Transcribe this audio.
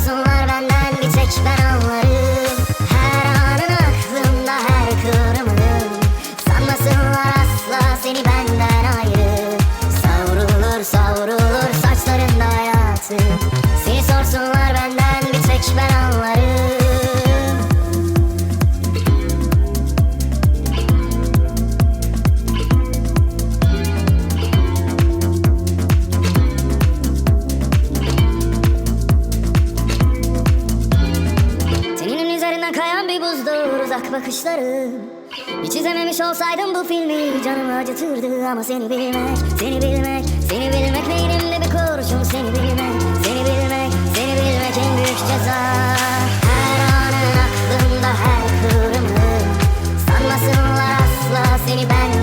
Yazın benden bir tek ben anlarım. Alır uzak bakışları Hiç izlememiş olsaydım bu filmi Canımı acıtırdı ama seni bilmek Seni bilmek, seni bilmek Beynimde bir kurşun seni bilmek Seni bilmek, seni bilmek en büyük ceza. Her anın aklımda her kıvrımı Sanmasınlar asla seni ben